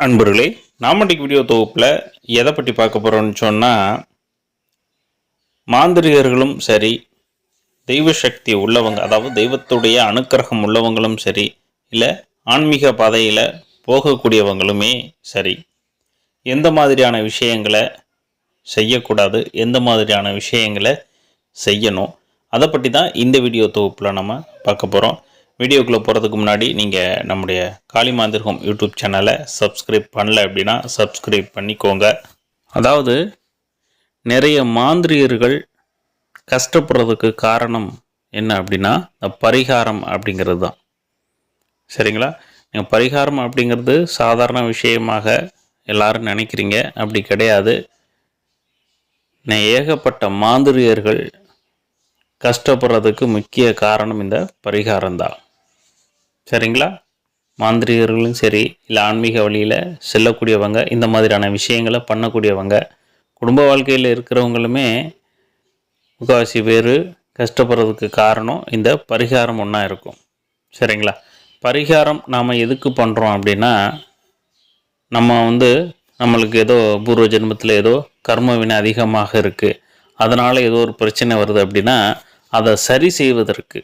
அன்பர்களே நாமட்டிக் வீடியோ தொகுப்பில் எதை பற்றி பார்க்க போகிறோம்னு சொன்னால் மாந்திரிகர்களும் சரி தெய்வ சக்தி உள்ளவங்க அதாவது தெய்வத்துடைய அனுக்கிரகம் உள்ளவங்களும் சரி இல்லை ஆன்மீக பாதையில் போகக்கூடியவங்களுமே சரி எந்த மாதிரியான விஷயங்களை செய்யக்கூடாது எந்த மாதிரியான விஷயங்களை செய்யணும் அதை பற்றி தான் இந்த வீடியோ தொகுப்பில் நம்ம பார்க்க போகிறோம் வீடியோக்குள்ளே போகிறதுக்கு முன்னாடி நீங்கள் நம்முடைய காளிமாந்திர்கம் யூடியூப் சேனலை சப்ஸ்கிரைப் பண்ணல அப்படின்னா சப்ஸ்கிரைப் பண்ணிக்கோங்க. அதாவது நிறைய மாந்திரியர்கள் கஷ்டப்படுறதுக்கு காரணம் என்ன அப்படின்னா இந்த பரிகாரம் அப்படிங்கிறது தான் சரிங்களா? நீங்கள் பரிகாரம் அப்படிங்கிறது சாதாரண விஷயமாக எல்லாரும் நினைக்கிறீங்க. அப்படி கிடையாது. நான் ஏகப்பட்ட மாந்திரியர்கள் கஷ்டப்படுறதுக்கு முக்கிய காரணம் இந்த பரிகாரம் தான் சரிங்களா? மாந்திரிகர்களும் சரி இல்லை ஆன்மீக வழியில் செல்லக்கூடியவங்க இந்த மாதிரியான விஷயங்களை பண்ணக்கூடியவங்க குடும்ப வாழ்க்கையில் இருக்கிறவங்களுமே முக்கால்வாசி பேர் கஷ்டப்படுறதுக்கு காரணம் இந்த பரிகாரம் ஒன்றா இருக்கும். சரிங்களா? பரிகாரம் நாம் எதுக்கு பண்ணுறோம் அப்படின்னா நம்ம வந்து நம்மளுக்கு ஏதோ பூர்வ ஜென்மத்தில் ஏதோ கர்ம வினை அதிகமாக இருக்குது அதனால் ஏதோ ஒரு பிரச்சனை வருது அப்படின்னா அதை சரி செய்வதற்கு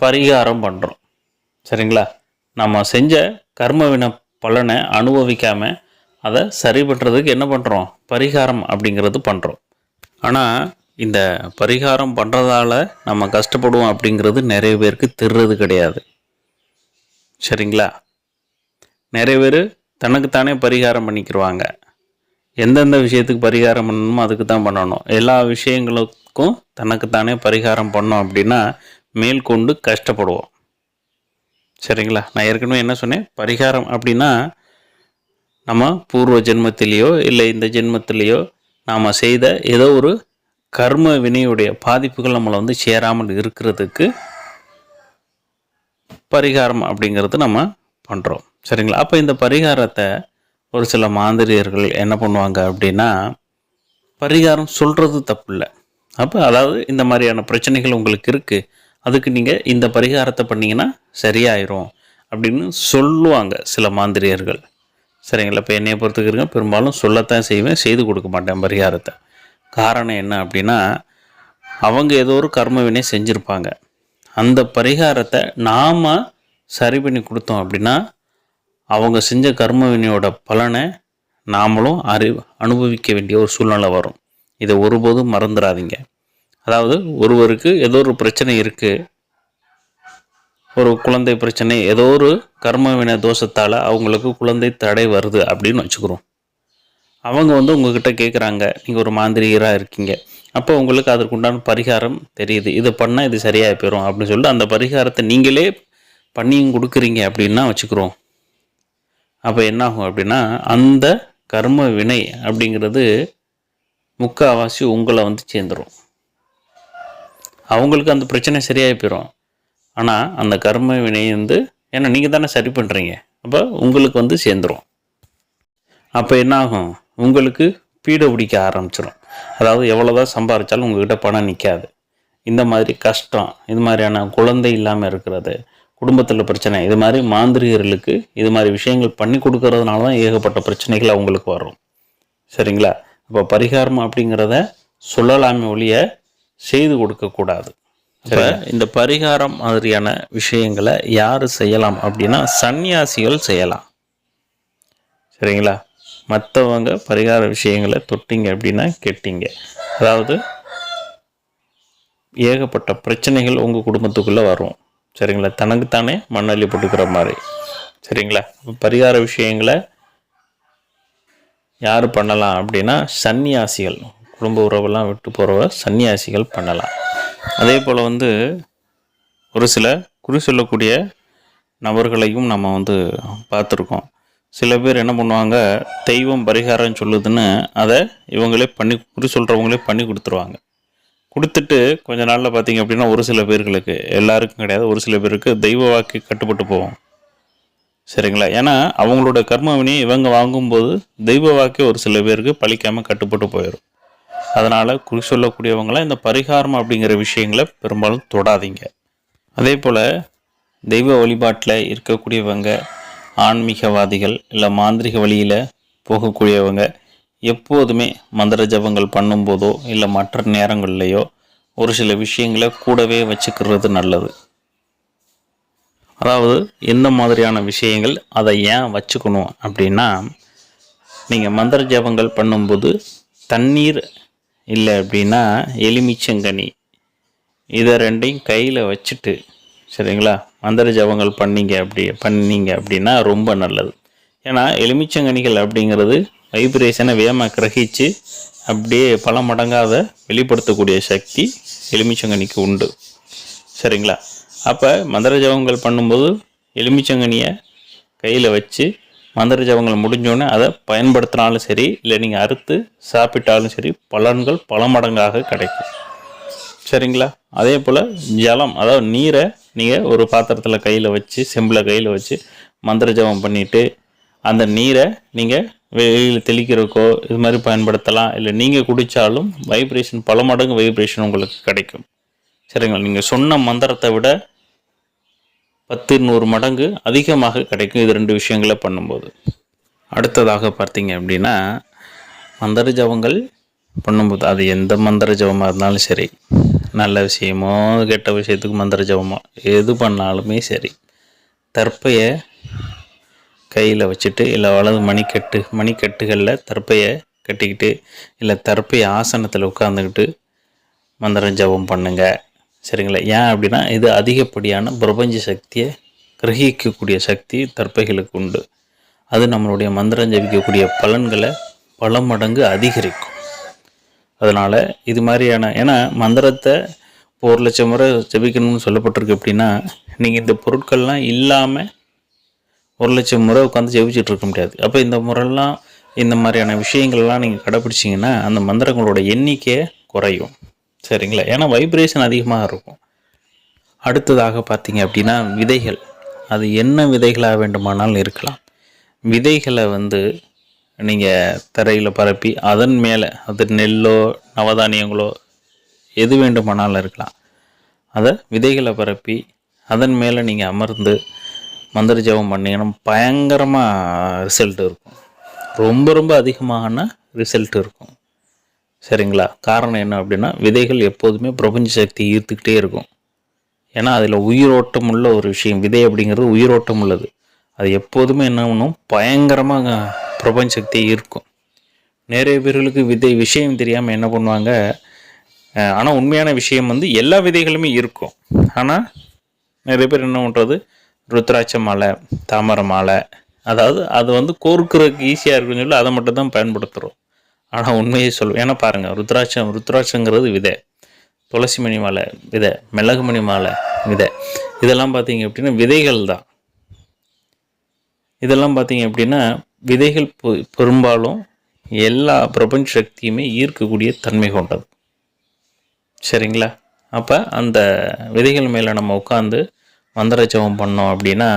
பரிகாரம் பண்ணுறோம் சரிங்களா? நம்ம செஞ்ச கர்மவின பலனை அனுபவிக்காம அதை சரி பண்ணுறதுக்கு என்ன பண்ணுறோம் பரிகாரம் அப்படிங்கிறது பண்ணுறோம் ஆனால் இந்த பரிகாரம் பண்ணுறதால நம்ம கஷ்டப்படுவோம் அப்படிங்கிறது நிறைய பேருக்கு தெரிறது கிடையாது. சரிங்களா? நிறைய பேர் தனக்குத்தானே பரிகாரம் பண்ணிக்கிருவாங்க. எந்தெந்த விஷயத்துக்கு பரிகாரம் பண்ணணுமோ அதுக்கு தான் பண்ணணும். எல்லா விஷயங்களுக்கும் தனக்குத்தானே பரிகாரம் பண்ணோம் அப்படின்னா மேற்கொண்டு கஷ்டப்படுவோம். சரிங்களா? நான் ஏற்கனவே என்ன சொன்னேன்? பரிகாரம் அப்படின்னா நம்ம பூர்வ ஜென்மத்திலேயோ இல்லை இந்த ஜென்மத்திலேயோ நாம் செய்த ஏதோ ஒரு கர்ம வினையுடைய பாதிப்புகள் நம்மளை வந்து சேராமல் இருக்கிறதுக்கு பரிகாரம் அப்படிங்கிறது நம்ம பண்ணுறோம் சரிங்களா? அப்போ இந்த பரிகாரத்தை ஒரு சில மாந்திரியர்கள் என்ன பண்ணுவாங்க அப்படின்னா பரிகாரம் சொல்கிறது தப்பு இல்லை அப்போ அதாவது இந்த மாதிரியான பிரச்சனைகள் உங்களுக்கு இருக்குது அதுக்கு நீங்கள் இந்த பரிகாரத்தை பண்ணீங்கன்னா சரியாயிரும் அப்படின்னு சொல்லுவாங்க சில மாந்திரியர்கள் சரிங்களா? இப்போ என்னைய பொறுத்துக்கிறங்க பெரும்பாலும் சொல்லத்தான் செய்வேன். செய்து கொடுக்க மாட்டேன் பரிகாரத்தை. காரணம் என்ன அப்படின்னா அவங்க ஏதோ ஒரு கர்மவினை செஞ்சுருப்பாங்க. அந்த பரிகாரத்தை நாம் சரி பண்ணி கொடுத்தோம் அப்படின்னா அவங்க செஞ்ச கர்மவினையோட பலனை நாமளும் அறி அனுபவிக்க வேண்டிய ஒரு சூழ்நிலை வரும். இதை ஒருபோதும் மறந்துடாதீங்க. அதாவது ஒருவருக்கு ஏதோ ஒரு பிரச்சனை இருக்குது ஒரு குழந்தை பிரச்சனை ஏதோ ஒரு கர்மவின தோஷத்தால் அவங்களுக்கு குழந்தை தடை வருது அப்படின்னு வச்சுக்கிறோம். அவங்க வந்து உங்ககிட்ட கேட்குறாங்க நீங்கள் ஒரு மாந்திரிகராக இருக்கீங்க. அப்போ உங்களுக்கு அதற்குண்டான பரிகாரம் தெரியுது. இதை பண்ணால் இது சரியாக போயிடும் அப்படின்னு சொல்லிட்டு அந்த பரிகாரத்தை நீங்களே பண்ணியும் கொடுக்குறீங்க அப்படின்னா வச்சுக்கிறோம். அப்போ என்னாகும் அப்படின்னா அந்த கர்ம வினை அப்படிங்கிறது முக்கால்வாசி உங்களை வந்து சேர்ந்துடும் அவங்களுக்கு அந்த பிரச்சனை சரியாகி போயிடும். ஆனால் அந்த கர்ம வினை வந்து ஏன்னா நீங்கள் தானே சரி பண்ணுறீங்க அப்போ உங்களுக்கு வந்து சேர்ந்துடும் அப்போ என்ன ஆகும் உங்களுக்கு பீடை பிடிக்க ஆரம்பிச்சிடும் அதாவது எவ்வளோதான் சம்பாதிச்சாலும் உங்கள்கிட்ட பணம் நிற்காது இந்த மாதிரி கஷ்டம் இது மாதிரியான குழந்தை இல்லாமல் இருக்கிறது குடும்பத்தில் பிரச்சனை இது மாதிரி மாந்திரிகர்களுக்கு இது மாதிரி விஷயங்கள் பண்ணி கொடுக்கறதுனால தான் ஏகப்பட்ட பிரச்சனைகள் அவங்களுக்கு வரும். சரிங்களா? இப்போ பரிகாரம் அப்படிங்கிறத சொல்லலாமே ஒழிய செய்து கொடுக்கக்கூடாது இப்போ இந்த பரிகாரம் மாதிரியான விஷயங்களை யார் செய்யலாம் அப்படின்னா சன்னியாசிகள் செய்யலாம். சரிங்களா? மற்றவங்க பரிகார விஷயங்களை தொட்டிங்க அப்படின்னா கெட்டிங்க. அதாவது ஏகப்பட்ட பிரச்சனைகள் உங்கள் குடும்பத்துக்குள்ளே வரும். சரிங்களா? தனக்குத்தானே மண்ணள்ளி போட்டுக்கிற மாதிரி. சரிங்களா? பரிகார விஷயங்களை யார் பண்ணலாம் அப்படின்னா சன்னியாசிகள் குடும்ப உறவெல்லாம் விட்டு போகிறவ சன்னியாசிகள் பண்ணலாம். அதே போல் வந்து ஒரு சில குறி சொல்லக்கூடிய நபர்களையும் நம்ம வந்து பார்த்துருக்கோம். சில பேர் என்ன பண்ணுவாங்க தெய்வம் பரிகாரம் சொல்லுதுன்னு அதை இவங்களே பண்ணி குறி சொல்கிறவங்களே பண்ணி கொடுத்துருவாங்க. கொடுத்துட்டு கொஞ்ச நாளில் பார்த்தீங்க அப்படின்னா ஒரு சில பேர்களுக்கு எல்லாருக்கும் கிடையாது ஒரு சில பேருக்கு தெய்வ வாக்கு கட்டுப்பட்டு போவோம் சரிங்களா? ஏன்னா அவங்களோட கர்ம இவங்க வாங்கும்போது தெய்வ வாக்கே ஒரு சில பேருக்கு பழிக்காமல் கட்டுப்பட்டு போயிடும் அதனால் குறி சொல்லக்கூடியவங்களாம் இந்த பரிகாரம் அப்படிங்கிற விஷயங்களை பெரும்பாலும் தொடாதீங்க. அதே போல் தெய்வ வழிபாட்டில் இருக்கக்கூடியவங்க ஆன்மீகவாதிகள் இல்லை மாந்திரிக வழியில் போகக்கூடியவங்க எப்போதுமே மந்திர ஜபங்கள் பண்ணும்போதோ இல்லை மற்ற நேரங்கள்லையோ ஒரு சில விஷயங்களை கூடவே வச்சுக்கிறது நல்லது. அதாவது எந்த மாதிரியான விஷயங்கள் அதை ஏன் வச்சுக்கணும் அப்படின்னா நீங்கள் மந்திர ஜபங்கள் பண்ணும்போது தண்ணீர் இல்லை அப்படின்னா எலுமிச்சங்கனி. இதை ரெண்டையும் கையில் வச்சுட்டு சரிங்களா? மந்திர ஜபங்கள் பண்ணீங்க அப்படி பண்ணீங்க அப்படின்னா ரொம்ப நல்லது. ஏன்னா எலுமிச்சங்கனிகள் அப்படிங்கிறது வைப்ரேஷனை வேகமாக கிரகிச்சு அப்படியே பல மடங்காத வெளிப்படுத்தக்கூடிய சக்தி எலுமிச்சங்கனிக்கு உண்டு. சரிங்களா? அப்போ மந்திர ஜபங்கள் பண்ணும்போது எலுமிச்சங்கனியை கையில் வச்சு மந்திர ஜபங்கள் முடிஞ்சோடனே அதை பயன்படுத்தினாலும் சரி இல்லை நீங்கள் அறுத்து சாப்பிட்டாலும் சரி பலன்கள் பல மடங்காக கிடைக்கும். சரிங்களா? அதே போல் ஜலம் அதாவது நீரை நீங்கள் ஒரு பாத்திரத்தில் கையில் வச்சு செம்பில் கையில் வச்சு மந்திர ஜபம் பண்ணிவிட்டு அந்த நீரை நீங்கள் வெளியில் தெளிக்கிறக்கோ இது மாதிரி பயன்படுத்தலாம். இல்லை நீங்கள் குடித்தாலும் வைப்ரேஷன் பல மடங்கு வைப்ரேஷன் உங்களுக்கு கிடைக்கும். சரிங்களா? நீங்கள் சொன்ன மந்திரத்தை விட பத்து நூறு மடங்கு அதிகமாக கிடைக்கும் இது ரெண்டு விஷயங்களை பண்ணும்போது. அடுத்ததாக பார்த்தீங்க அப்படின்னா மந்திர ஜபங்கள் பண்ணும்போது அது எந்த மந்திர ஜபமாக இருந்தாலும் சரி நல்ல விஷயமோ கெட்ட விஷயத்துக்கு மந்திர ஜபமோ எது பண்ணாலுமே சரி தற்பையை கையில் வச்சுட்டு இல்லை வலது மணிக்கட்டு மணிக்கட்டுகளில் தற்பையை கட்டிக்கிட்டு இல்லை தற்பை ஆசனத்தில் உட்காந்துக்கிட்டு மந்திரம் ஜபம் பண்ணுங்கள் சரிங்களா? ஏன் அப்படின்னா இது அதிகப்படியான பிரபஞ்ச சக்தியை கிரகிக்கக்கூடிய சக்தி தற்பைகளுக்கு உண்டு. அது நம்மளுடைய மந்திரம் ஜபிக்கக்கூடிய பலன்களை பல மடங்கு அதிகரிக்கும். அதனால் இது மாதிரியான ஏன்னா மந்திரத்தை இப்போ ஒரு லட்சம் முறை ஜபிக்கணும்னு சொல்லப்பட்டிருக்கு அப்படின்னா நீங்கள் இந்த பொருட்கள்லாம் இல்லாமல் ஒரு லட்சம் முறை உட்காந்து ஜெபிச்சுட்டு இருக்க முடியாது. அப்போ இந்த முறைலாம் இந்த மாதிரியான விஷயங்கள்லாம் நீங்கள் கடைப்பிடிச்சிங்கன்னா அந்த மந்திரங்களோட எண்ணிக்கையை குறையும். சரிங்களா? ஏன்னா வைப்ரேஷன் அதிகமாக இருக்கும். அடுத்ததாக பார்த்தீங்க அப்படின்னா விதைகள். அது என்ன விதைகளாக வேண்டுமானாலும் இருக்கலாம். விதைகளை வந்து நீங்கள் தரையில் பரப்பி அதன் மேலே அது நெல்லோ நவதானியங்களோ எது வேண்டுமானாலும் இருக்கலாம். அதை விதைகளை பரப்பி அதன் மேலே நீங்கள் அமர்ந்து மந்திர ஜபம் பண்ணிங்கன்னா பயங்கரமாக ரிசல்ட் இருக்கும். ரொம்ப ரொம்ப அதிகமான ரிசல்ட் இருக்கும். சரிங்களா? காரணம் என்ன அப்படின்னா விதைகள் எப்போதுமே பிரபஞ்ச சக்தி ஈர்த்துக்கிட்டே இருக்கும். ஏன்னா அதில் உயிரோட்டம் உள்ள ஒரு விஷயம். விதை அப்படிங்கிறது உயிரோட்டம் உள்ளது. அது எப்போதுமே என்ன பண்ணும்? பயங்கரமாக பிரபஞ்ச சக்தியை ஈர்க்கும். நிறைய பேர்களுக்கு விதை விஷயம் தெரியாமல் என்ன பண்ணுவாங்க? ஆனால் உண்மையான விஷயம் வந்து எல்லா விதைகளுமே இருக்கும். ஆனால் நிறைய பேர் என்ன பண்ணுறது ருத்ராட்ச மாலை தாமரை மாலை அதாவது அது வந்து கோர்க்கிறதுக்கு ஈஸியாக இருக்குன்னு சொல்லி அதை மட்டும் தான் பயன்படுத்துகிறோம் ஆனால் உண்மையை சொல்லுவேன் ஏன்னா பாருங்கள் ருத்ராட்சம் ருத்ராட்சங்கிறது விதை. துளசி மணி மாலை விதை மிளகு மணி மாலை விதை. இதெல்லாம் பார்த்தீங்க அப்படின்னா விதைகள் தான். இதெல்லாம் பார்த்தீங்க அப்படின்னா விதைகள் பெரும்பாலும் எல்லா பிரபஞ்ச சக்தியுமே ஈர்க்கக்கூடிய தன்மை கொண்டது. சரிங்களா? அப்போ அந்த விதைகள் மேலே நம்ம உட்காந்து மந்திர ஜபம் பண்ணோம் அப்படின்னா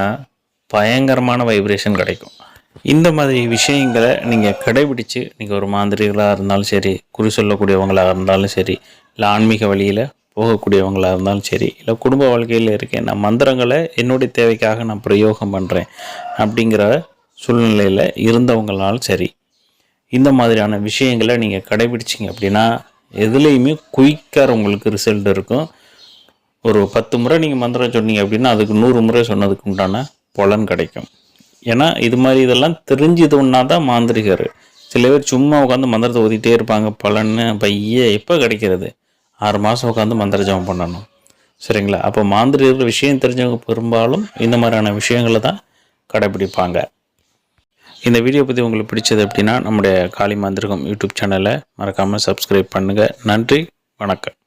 பயங்கரமான வைப்ரேஷன் கிடைக்கும். இந்த மாதிரி விஷயங்களை நீங்கள் கடைபிடித்து நீங்கள் ஒரு மாந்திரிகளாக இருந்தாலும் சரி குறி சொல்லக்கூடியவங்களாக இருந்தாலும் சரி இல்லை ஆன்மீக வழியில் போகக்கூடியவங்களாக இருந்தாலும் சரி இல்லை குடும்ப வாழ்க்கையில் இருக்கேன் நான் மந்திரங்களை என்னுடைய தேவைக்காக நான் பிரயோகம் பண்ணுறேன் அப்படிங்கிற சூழ்நிலையில் இருந்தவங்களாலும் சரி இந்த மாதிரியான விஷயங்களை நீங்கள் கடைபிடிச்சிங்க அப்படின்னா எதுலேயுமே குயிக்காக உங்களுக்கு ரிசல்ட் இருக்கும். ஒரு பத்து முறை நீங்கள் மந்திரம் சொன்னீங்க அப்படின்னா அதுக்கு நூறு முறை சொன்னதுக்கு உண்டான பலன் கிடைக்கும். ஏன்னா இது மாதிரி இதெல்லாம் தெரிஞ்சது ஒன்றா தான் மாந்திரிகர். சில பேர் சும்மா உட்காந்து மந்திரத்தை ஓதிட்டே இருப்பாங்க. பலன்னு பைய எப்போ கிடைக்கிறது? ஆறு மாதம் உட்காந்து மந்திர ஜபம் பண்ணணும். சரிங்களா? அப்போ மாந்திரிகர் விஷயம் தெரிஞ்சவங்க பெரும்பாலும் இந்த மாதிரியான விஷயங்களை தான் கடைபிடிப்பாங்க. இந்த வீடியோ பற்றி உங்களுக்கு பிடிச்சது அப்படின்னா நம்முடைய காளி மாந்திரிகம் யூடியூப் சேனலை மறக்காமல் சப்ஸ்கிரைப் பண்ணுங்கள் நன்றி வணக்கம்.